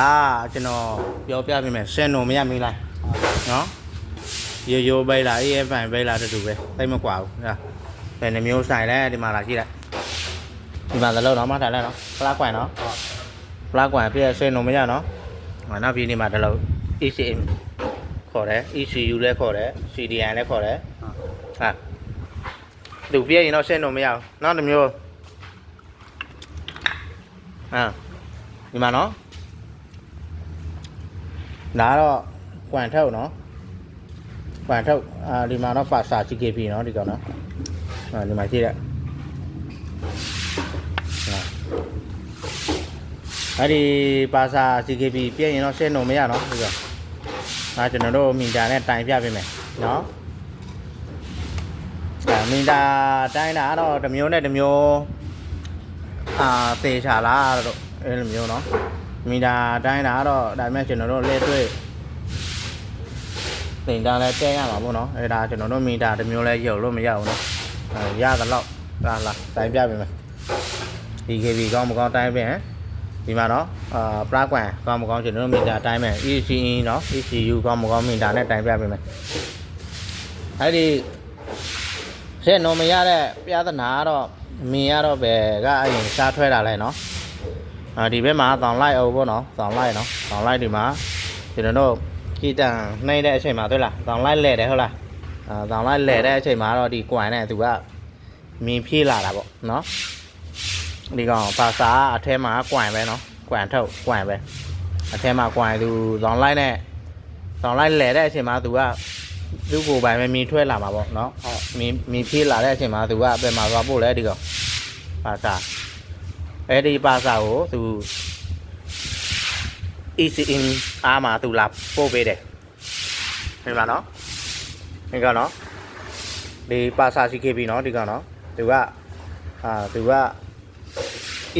အာကျွန်တော်ပြောပြပေးမယ်ဆင်တော်မရမင်းလားနော်ရိုးရိုးပဲလား AF5 ပဲလားတူတူပဲသိမကွာဘူးဟာဘယ်နှမျိုးဆိုင်လဲဒီမှာလာကြည့်လိုက်ဒီမှာသလုံးတော့မှထားလိုက်နော်ပလတ်ကွန်နော်ပလတ်ကွန်ပြည့်ဆင်တော်မရနော်ဟောနောက်ပြီးဒီမှာတလုံး ECM ခေါ်တယ် ECU လည်းခေါ်တယ် CDI လည်းခေါ်တယ်ဟာသူပြည့်ရင်တော့ဆင်တော်မရဘူးနောက်တစ်မျိုးဟာဒီမှာနော် ဒါကတော့ကွမ်ထုတ်နော်ကွမ်ထုတ်အာဒီမှာတော့ပါစာ GKP နော်ဒီကောင်နော်အာဒီမှာကြည့်ရက်အဲ့ဒီပါစာ GKP ပြည့်ရင်တော့ရှင်းလို့မရနော်ဒီကောင်ဒါကျွန်တော်တို့မီတာနဲ့တိုင်ပြပေးမယ်နော်အဲမီတာတိုင်းတာကတော့တစ်မျိုးနဲ့တစ်မျိုးအာသေချာလားတော့အဲ့လိုမျိုးနော် မီတာတိုင်းတာကတော့ဒါပေမဲ့ကျွန်တော်တို့လက်တွေ့တင်တာလဲတဲရမှာပေါ့နော်အဲဒါကျွန်တော်တို့မီတာတစ်မျိုးလဲရုပ်လို့မရဘူးနော်အဲရသလောက်လာလာတိုင်းပြပေးမယ် DKB ကောင်းမကောင်းတိုင်းပြင်ဒီမှာနော်အာပလာကွမ်ကောင်းမကောင်းကျွန်တော်တို့မီတာတိုင်းမယ် ECE နော် ECU ကောင်းမကောင်းမီတာနဲ့တိုင်းပြပေးမယ်အဲ့ဒီဆက်နော်မရတဲ့ပြဿနာကတော့မင်းရတော့ဘယ်ကအရင်စားထွဲတာလဲနော် အာဒီဘက်မှာတောင်လိုက်အောင်ပေါ့နော်တောင်လိုက်နော်တောင်လိုက်ဒီမှာကျွန်တော်တို့ကြည်တန်နှိမ့်တဲ့အချိန်မှာတွေ့လားတောင်လိုက်လဲတယ်ဟုတ်လားအာတောင်လိုက်လဲတဲ့အချိန်မှာတော့ဒီကွမ်နဲ့သူကမြင်ပြေးလာတာပေါ့နော်ဒီကောင်ပါစာအထဲမှာကွမ်ပဲနော်ကွမ်ထုတ်ကွမ်ပဲအထဲမှာကွမ်သူတောင်လိုက်နဲ့တောင်လိုက်လဲတဲ့အချိန်မှာသူကသူ့ကိုယ်ပိုင်ပဲမြင်ထွက်လာမှာပေါ့နော်ဟုတ်မြင်မြင်ပြေးလာတဲ့အချိန်မှာသူကအပြင်မှာသွားပို့လဲဒီကောင်ပါစာ အဲ့ဒီပါစာကိုသူ ECN အားမှာသူလာပို့ပေးတယ်မြင်ပါနော်ဒီကနော်ဒီပါစာ CKB နော်ဒီကနော်သူကအာသူက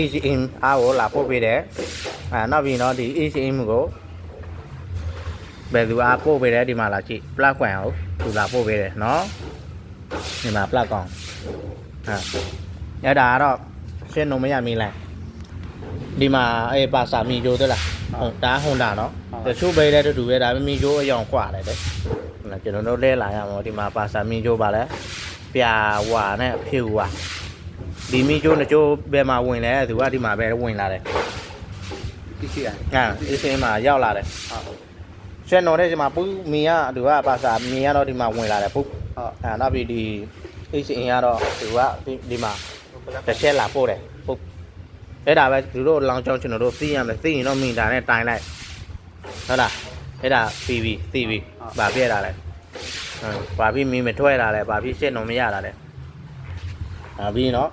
ECN အားကိုလာပို့ပေးတယ်အာနောက်ပြီးနော်ဒီ ECN ကိုဘယ်သူအားပို့ပေးတယ်ဒီမှာလာကြည့် plug ကွန်အောင်သူလာပို့ပေးတယ်နော်ဒီမှာ plug ကောင်ဟာအဲ့ဒါကတော့ရှင်းလို့မရမီလား ဒီမှာအဲပါစာမီဂျိုတက်လားဟုတ်ဒါဟွန်တာနော်တချို့ပဲလဲတူတူပဲဒါမမီဂျိုအယောင်ကွာတယ်တဲ့ကျွန်တော်တို့လဲလာရမှာဒီမှာပါစာမီဂျိုပါလဲပြာဝါနဲ့အဖြူဝါဒီမီဂျိုနှကြိုးပဲမှာဝင်လဲသူကဒီမှာပဲဝင်လာတယ်ဒီစီကဟာဒီစီမှာရောက်လာတယ်ဟုတ်ရှန်တော်တဲ့ဒီမှာပူမီကသူကပါစာမီကတော့ဒီမှာဝင်လာတယ်ပုတ်ဟုတ်အဲနောက်ပြီးဒီ ACN ကတော့သူကဒီမှာတစ်ချက်လာပို့တယ် အဲ့ဒါပဲသူတို့လောင်းချောင်းကျွန်တော်တို့သိရမယ်သိရင်တော့မီတာနဲ့တိုင်းလိုက်ဟုတ်လားအဲ့ဒါပြီးပြီသိပြီဗာပြည့်တာလဲဟမ်ဗာပြီးမီမထွက်တာလဲဗာပြီးရှင်းတော့မရတာလဲအာပြီးနော်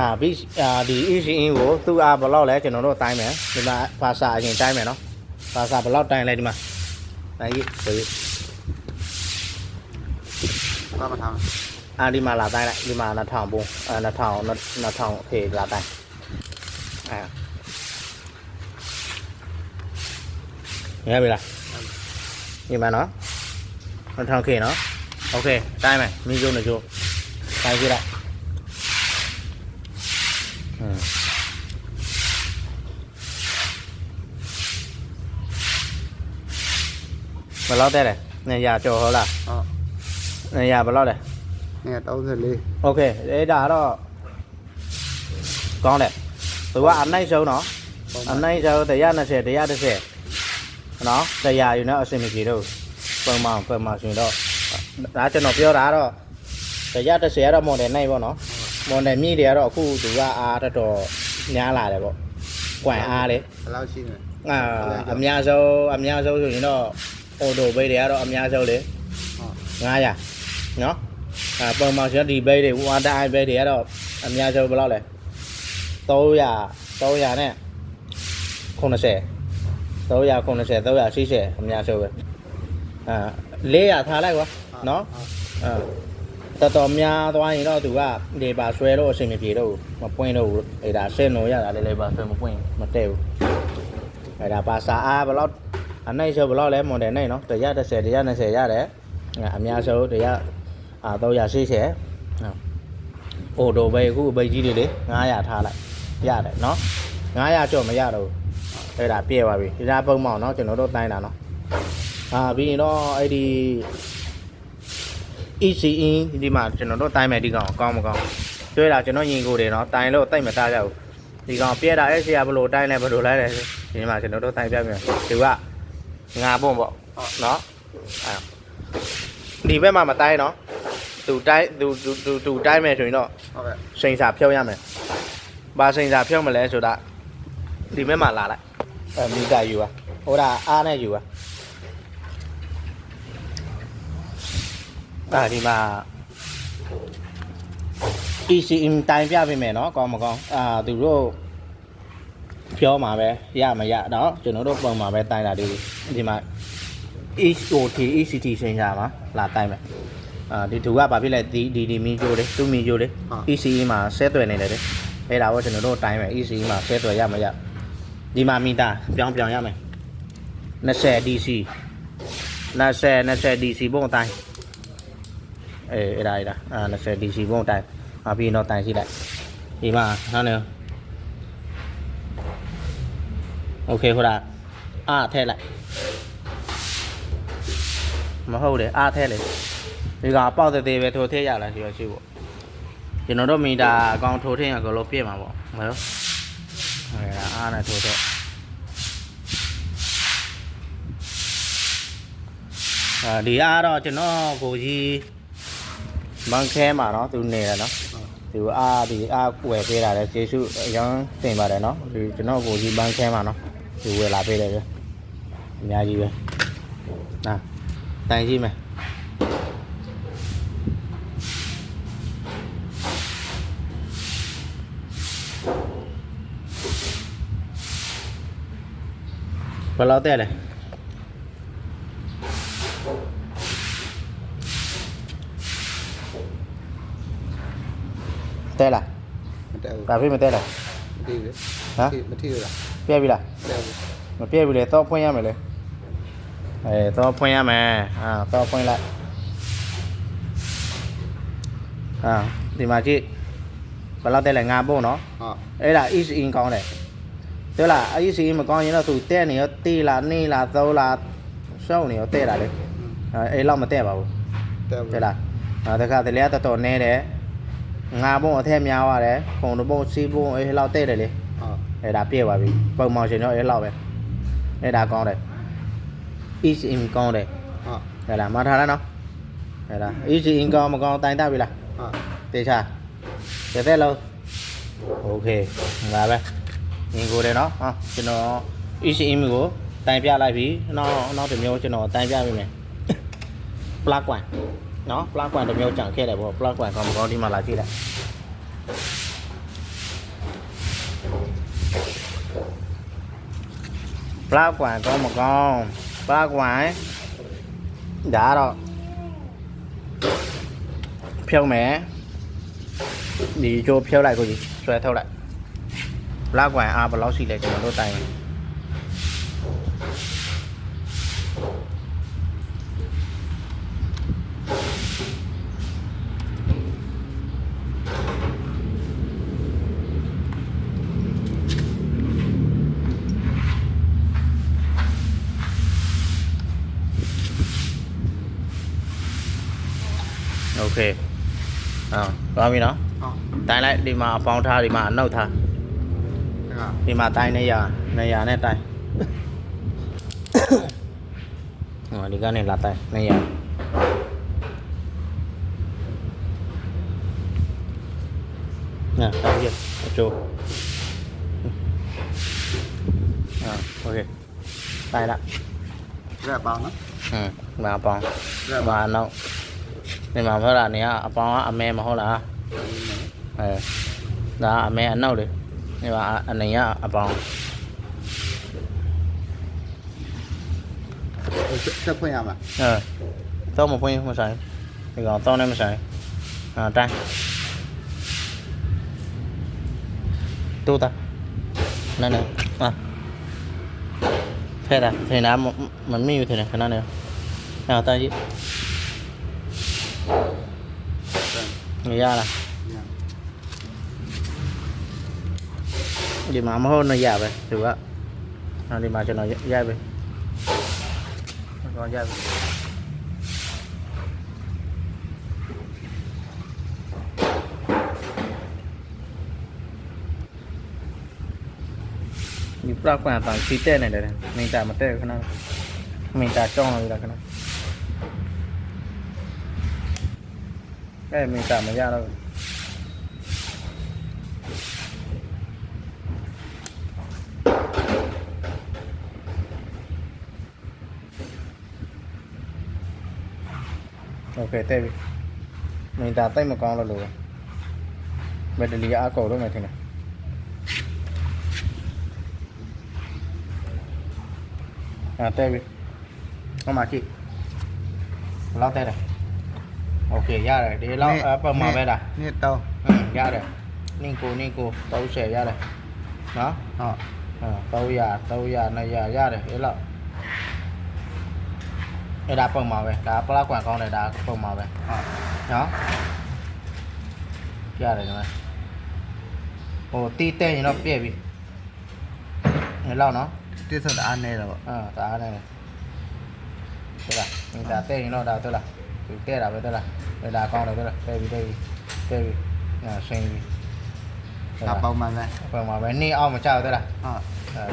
အာပြီးအာဒီ ECN ကိုသူ့အားဘယ်လောက်လဲကျွန်တော်တို့တိုင်းမယ်ဒီမှာဘာသာအရင်တိုင်းမယ်နော်ဘာသာဘယ်လောက်တိုင်းလဲဒီမှာတိုင်းကြီးဆိုပြီးဘာမှထားအာဒီမှာ à đi mà là tay lại đi mà là thảo buồn à, là thảo là, là thảo thì là tay. À. Nghe bị là nhưng mà nó nó thằng khỉ nó. Ok tay này mình dùng được chưa? Tay kia lại. Ừ. Mà lo tay này này già chỗ hả là. Ờ. Này già mà lo này. 234 Ok, đấy đã đó Con này Tụi qua ảnh này sâu nó Ảnh này sâu thì ra nó sẽ, thì ra nó sẽ Nó, thì ra dù nó ở xin mình gì đâu Phần màu, phần màu xin đâu Đã cho nó biểu đã đó Thì ra nó sẽ ra một đèn này bọn nó Một đèn mi đèn đó, khu tụi qua à ra trò Nhà lại đấy bọn Quảng à đấy Lao xin rồi အာအများဆုံးအများဆုံးဆိုရင်တော့အော်တိုဘေးတွေကတော့အများဆုံးလေ900เนาะ အဲပုံမှန်ဆိုရင်ဒီဘိတ်တွေဝါတာအိုင်ဘိတ်တွေကတော့အများဆုံးဘယ်လောက်လဲ300 300နဲ့90 390 380အများဆုံးပဲအာ400ထားလိုက်ကွာနော်အဲတော်တော်များသွားရင်တော့သူကလေပါဆွဲလို့အဆင်မပြေတော့ဘူးမပွင့်တော့ဘူးအဲဒါဆင်းလို့ရတာလေလေပါဆွဲမပွင့်မတည့်ဘူးအဲဒါပါစာအားဘယ်လောက်အနိုင်ဆိုဘယ်လောက်လဲမွန်တယ်နိုင်နော်130 120ရတယ်အများဆုံး100 အာ380ဟိုတိုပဲအခုအပိတ်ကြီးတွေလေ900ထားလိုက်ရတယ်နော်900ကျော်မရတော့ဘူး အဲ့ဒါပြည့်သွားပြီဒီလားပုံမောင်เนาะကျွန်တော်တို့တိုင်းတာเนาะအာပြီးရင်တော့အဲ့ဒီ ECE ဒီမှာကျွန်တော်တို့တိုင်းမယ်ဒီကောင်ကောင်းမကောင်းတွေ့တာကျွန်တော်ရင်ကိုတယ်เนาะတိုင်းလို့တိတ်မသားကြဘူးဒီကောင်ပြည့်တာရဲ့ဆရာဘလို့တိုင်းလဲဘလို့လိုက်လဲဒီမှာကျွန်တော်တို့တိုင်းပြပြန်ဒီကငါပုံပေါ့เนาะအဲ့ဒီဘက်မှာမတိုင်းเนาะ သူတိုင်းသူသူသူသူတိုင်းမယ်ဆိုရင်တော့ဟုတ်ကဲ့စိန်စာဖြုတ်ရမယ်ဘာစိန်စာဖြုတ်မလဲဆိုတာဒီမဲ့မှာလာလိုက်အဲမီတာယူပါဟိုဒါအားနဲ့ယူပါအာဒီမှာ ECM တိုင်ပြပေးမယ်နော်ကောင်းမကောင်းအာသူတို့ပြောမှာပဲရမရတော့ကျွန်တော်တို့ပုံမှာပဲတိုင်တာဒီဒီမှာ HOT ECT စိန်စာမှာလာတိုင်မယ် အာဒီသူကဘာဖြစ်လဲဒီဒီဒီမီဂျိုလေးသူမီဂျိုလေး ECE မှာဆဲသွယ်နေတယ်လေအဲ့ဒါကိုကျွန်တော်တို့တိုင်းမယ် ECE မှာဆဲသွယ်ရမရဒီမှာမီတာပြောင်းပြောင်းရမယ်20 DC 20 20 DC ပုံအတိုင်းအေးအဲ့ဒါအဲ့ဒါအာ20 DC ပုံအတိုင်းအပြီးတော့တိုင်းစီလိုက်ဒီမှာနောက်နေโอเคဟိုဒါအားထည့်လိုက် မဟုတ်တယ်အားထဲလေဒီကပေါက်တဲ့သေးပဲထိုးထည့်ရလားဒီလိုရှိပေါ့ကျွန်တော်တို့မီတာအကောင်ထိုးထည့်ရအကုန်လုံးပြည့်မှာပေါ့မဟုတ်ဟုတ်ကဲ့အားနဲ့ထိုးတော့အာဒီအားတော့ကျွန်တော်ကိုကြီးမန်ခဲမှာနော်သူနေတယ်နော်သူအားဒီအားကွယ်ပေးတာလေကျေစုအရင်တင်ပါတယ်နော်ဒီကျွန်တော်ကိုကြီးမန်ခဲမှာနော်သူဝယ်လာပေးတယ်ပဲအများကြီးပဲနာ tay chim này. Và lao tè này. Tè là? Cà phê mà tè là? Hả? Tè vì là. Mà tè vì là tao quay nhau mày lên အဲတော့ဖွင့်ရမယ်အာတော့ဖွင့်လိုက်အာဒီမှာကြည့်ဘယ်လောက်တဲ့လဲငါပို့နော်ဟုတ်အဲ့ဒါ is in ကောင်းတယ်တွေ့လား is in မကောင်းရင်တော့သူတဲ့နေရောတေးလားနေလားသုံးလားရှောင်းနေရောတဲ့တာလေအဲအဲ့လောက်မတဲ့ပါဘူးတက်ဘူးတွေ့လားအဲတခါတလေကတော်တော်နဲတယ်ငါပုံအထက်များသွားတယ်ခုံတပုံစီးပုံအဲ့လောက်တဲ့တယ်လေဟုတ်အဲ့ဒါပြည့်သွားပြီပုံမောင်ရှင်တော့အဲ့လောက်ပဲအဲ့ဒါကောင်းတယ် is in con đây. Ờ. Đây là mà thà nó đây là is in con mà con tay tao bị là tê chà tê tê lâu ok và bé nhìn cô đây nó ha cho nó is in của tay bia lại vì nó nó tìm nhau cho nó tay bia bên này plug quản nó plug quản tìm nhau chẳng khi để bộ. Plug quản còn có đi mà lại gì đấy plug quản có một con ra ngoài đã rồi phiêu mẹ. Đi cho phiêu lại của gì. Xoay theo lại. Ra ngoài à và lão xì lại cho nó tay. က်ကွန်အားဘယ်လောက်ရှိလဲကျွန်တော်တို့တိုင်โอเคအာသွားပြီနော် ဟုတ် တိုင်းလိုက်ဒီမှာအပေါင်းထားဒီမှာအနှုတ်ထား ဒါက ဒီမှာတိုင်းနေရနေရနဲ့တိုင်းဟောဒီကနေလာတိုင်းနေရနာတိုင်းရအချိုးအာโอเคတိုင်းလာ ရက်ပေါင်းနော် ဟမ်ဒီမှာအပေါင်း ရက် ဒီ ပေါ မှာ င်း အနောက် ဒီမှာဖောက်တာနေကအပေါင်းကအမဲမဟုတ်လား အဲဒါအမေအနောက်လေဒီမှာအနေရအပေါင်း ဆက်ဖွင့်ရမှာ အဲတော့မပွင့်မဆိုင်ဒီကောင်တော့လည်းမဆိုင်အာတိုင်းတူတာနည်းနည်းအာဖဲတာထင်တာမမမီယူထင်တယ်ခဏနေအဲတိုင်းကြ Dạ là. Di mana mohon ya be, juga. Nah di mana ya be. Kalau ya be. Di prak kan tang site này đây mình ta mà tê cái nào. Mình ta trong rồi là cái nào. cái này mình tạo mà ra đâu. Ok, tê mình tạo tay một con là lùa bây giờ lý cổ luôn này thế này à tê không mà chị lau tay này. Okay யார் இதெல்லாம் அப்பம்மா வேடா நீ தோ யார் நீங்கு நீங்கு தௌ சே யார் ஆ ஆ தௌ யா தௌ யா ந யா யார் இதெல்லாம் để đá phần màu về đá plug quả con này đá phần màu về. Đó. Ra rồi này. Ồ ti tê thì nó bia bị để lao nó. Ti sơn đá ờ, này rồi. À đá này. Tôi là mình đá tê thì nó đá tôi là tê đã với tê là đây là con rồi tê là tê bị tê bị tê bị à xuyên bị tập bông mà về bông mà về ni ao mà chào tê là.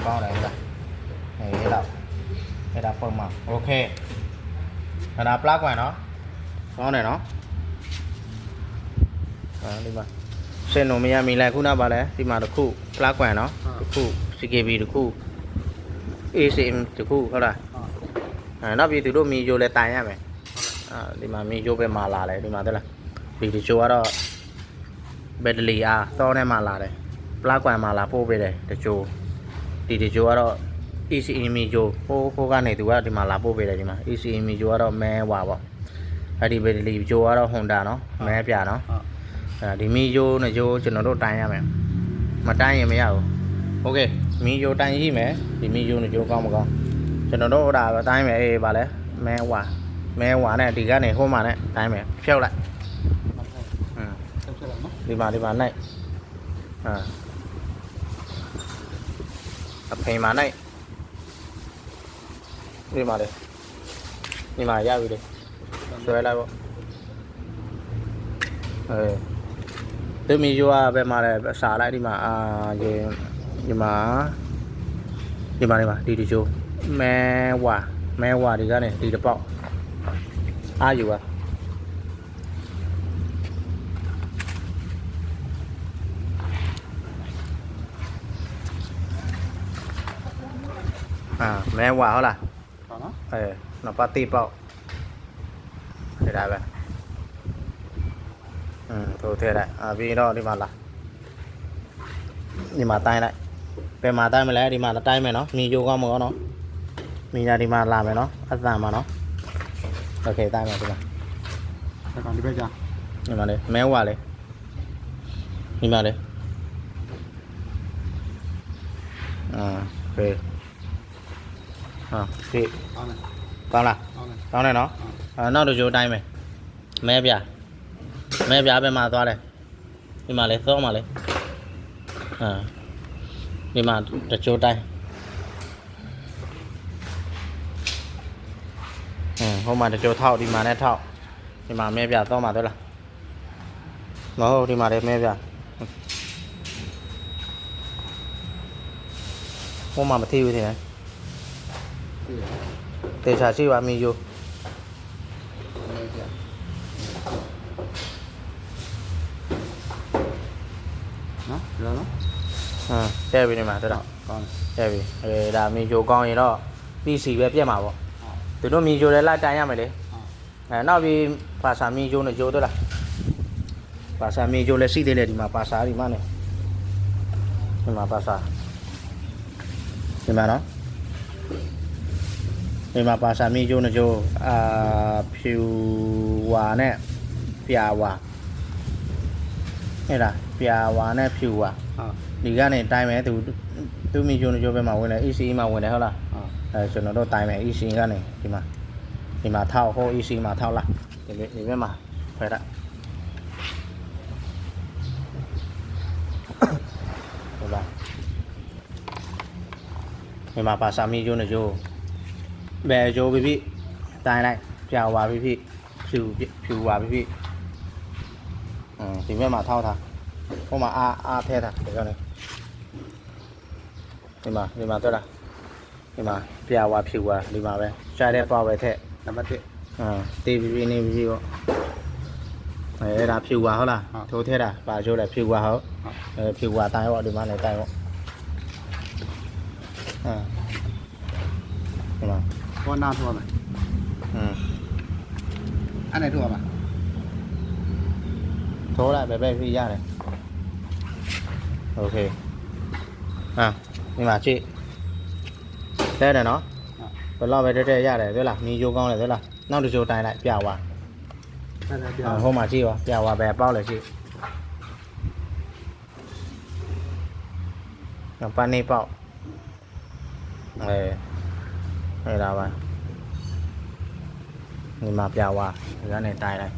Con này tê là. Này đây là đây là bông mà. Ok. Là là plug ngoài nó. Con này nó. À đi mà sen nó mình mình lại khu nào bà đấy thì mà được khu plug ngoài nó. Ờ. Được khu. CKB được khu. ECM được khu thôi là ờ. ờ, nó bị từ đâu mình vô lại tài nha mày အာဆင်းပြီ ဒါပေါက်မှန်ပဲ ပုံမှာပဲနေအောင်မကြောက်သေးလား ဟုတ် အဲကောင်းတယ်ဟုတ်လားအဲလောက်အဲ့ဒါပုံမှာโอเคအဲ့ဒါပလောက်ကွန်နော်ကောင်းတယ်နော်အာဒီမှာစင်လုံးမရမီလိုက်ခုနပါလဲဒီမှာတစ်ခုပလောက်ကွန်နော်တစ်ခု CKB တစ်ခု ACM တစ်ခုဟုတ်လား ဟုတ် အဲနောက်ပြီးသူတို့မီယိုလဲတိုင်ရမယ်အာဒီမှာမီယိုပဲမှာလာတယ်ဒီမှာတက်လားဒီဒီချိုကတော့ဘက်တလီအားသောထဲမှာလာတယ်ပလောက်ကွန်မှာလာပို့ပေးတယ်တချိုဒီဒီချိုကတော့ ECE မီယိုဟိုးဟိုးကနေသူကဒီမှာလာပို့ပေးတယ်ဒီမှာ ECE မီယိုကတော့မဲဝါပေါ့အဲ့ဒီဘက်တလီချိုကတော့ Honda နော်မဲပြနော် ဟုတ် အဲဒီမီယိုနဲ့ယိုကျွန်တော်တို့တိုင်ရမယ်မတိုင်ရင်မရဘူးโอเคမီယိုတိုင်ရှိမယ်ဒီမီယိုနဲ့ယိုကောင်းမကောင်းကျွန်တော်တို့ဟိုဒါပဲတိုင်မယ်အေးဗာလဲမဲဝါ mẹ quả này thì ra này hôm mà này. Tại mẹ treo lại. Ừ. Đi vào đi vào này. Ừ. Tập hình bán này. Đi vào đi đi vào ra đi. Rồi lại bộ. Ừ. tôi mi vua về mà này xả lại đi mà à, về nhưng mà nhưng mà đi mà đi đi chỗ mẹ quả mẹ quả thì ra này đi được bọc อาอยู่อะอ่าแม่หว่าเขาล่ะเออหนอปาร์ตีเปล่าเสีด้ไหมอืมโทรเทได้อ่าพี่รอดีมาล่ะดีมาตายได้ไปมาใต้มาแล้วดีมาใต้ไหมเนาะมีอยู่ก็มือเนาะมียาดีมาลาไหมเนาะอัสสามมาเนาะ Okay, tay mày tụi mày. Còn đi bây giờ. Mày mà đi, méo qua đi. Đi mà đi. À, ok. À, ok. Tao nè. Tao này nó. À. À, nó được vô tay mày. Mẹ bia. Mẹ bia bên mà tao đây. Đi mà lấy, tao mà lấy. À. Đi mà cho tay. hôm mà cho thọ đi mà nét thọ. Thì mà mẹ bia to mà thôi là. Nó đi mà đẹp mẹ bia hôm mà mà thiêu thì này. Để xả chi bà mình vô. Nó rồi nó. À xe bên này mà tôi đâu chạy xe bên đà mình vô con gì đó. Đi xì bếp chạy mà bọn သူတို့မီယိုလည်းလိုက်တိုင်ရမယ်လေဟုတ်အဲနောက်ပြီးပါစာမီယိုနဲ့ဂျိုးတော့လားပါစာမီယိုလည်းရှိသေးတယ်ဒီမှာပါစာဒီမှာနေဒီမှာပါစာဒီမှာနော်ဒီမှာပါစာမီယိုနဲ့ဂျိုးအာဖြူဝါနဲ့ပြာဝါအဲ့ဒါပြာဝါနဲ့ဖြူဝါဟုတ်ဒီကနေတိုင်းမယ်သူသူမီဂျိုနဂျိုပဲမှာဝင်တယ် EC မှာဝင်တယ်ဟုတ်လားဟုတ် အဲကျွန်တော်တို့တိုင်းမယ် EC ကနေဒီမှာဒီမှာထောက်ဟို EC မှာထောက်လားဒီဘက်ဒီဘက်မှာဖယ်ရဟုတ်လားဒီမှာပါစာမီကျိုးနဲ့ကျိုးဘယ်ကျိုးပြပြတိုင်းလိုက်ပြဝါပြပြဖြူဖြူဝါပြပြအင်းဒီဘက်မှာထောက်ထားဟိုမှာအာအာထဲထားဒီကောင်လေးဒီမှာဒီမှာတွေ့လား ဒီမှာပြဝါဖြူဝါဒီမှာပဲရှားတဲ့ပေါ့ပဲထက် နံပါတ်1 အင်းတေးပြပြနေပြပြပေါ့အဲအဲ့ဒါဖြူဝါဟုတ်လား ဟုတ် ထိုးထဲတာပါကျိုးတယ်ဖြူဝါဟုတ် ဟုတ် အဲဖြူဝါတိုင်းပေါ့ဒီမှာလည်းတိုင်းပေါ့အင်းဒီမှာ ဘောနာထိုးမယ် อืม အဲ့နဲ့ထိုးရမှာ ထိုးလိုက်ပဲပဲပြီးရတယ်โอเคอ่ะဒီမှာကြည့် လဲတယ်နော်ဘယ်လောက်ပဲတဲတဲရတယ်တွေ့လားမီးရိုးကောင်းတယ်တွေ့လားနောက်တစ်ချိုးတိုင်လိုက်ပြဝါဟုတ်တယ်ပြဝါဟိုမှာရှိပါပြဝါပဲပေါက်လည်းရှိနော်ပန်းနေပေါက်အဲဟဲ့လားပါဒီမှာပြဝါဒီကနေတိုင်လိုက်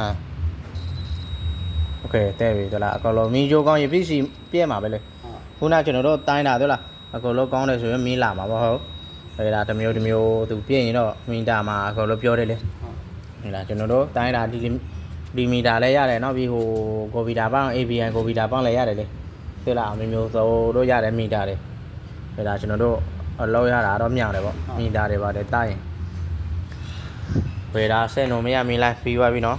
အာโอเคတဲ့ပြီတွေ့လားအကောင်လုံးမီးကြိုးကောင်းရင်ပြည့်စီပြည့်မှာပဲလေ ဟုတ် ခုနကျွန်တော်တို့တိုင်းတာတွေ့လားအကုန်လုံးကောင်းတယ်ဆိုရင်မီးလာမှာပေါ့ဟုတ်အဲဒါတစ်မျိုးတစ်မျိုးသူပြည့်ရင်တော့မီတာမှာအကုန်လုံးပြောတယ်လေ ဟုတ် ဟဲ့လားကျွန်တော်တို့တိုင်းတာဒီဒီမီတာလည်းရတယ်နော်ပြီးဟိုကိုဗီတာပေါင်း ABN ကိုဗီတာပေါင်းလည်းရတယ်လေတွေ့လားအမျိုးမျိုးစုံတို့ရတယ်မီတာတွေဟဲ့လားကျွန်တော်တို့အလောက်ရတာတော့မြောက်တယ်ပေါ့မီတာတွေပါတယ်တားရင်ဝေတာစက်နုံမရမီလိုက်ပြီးသွားပြီနော်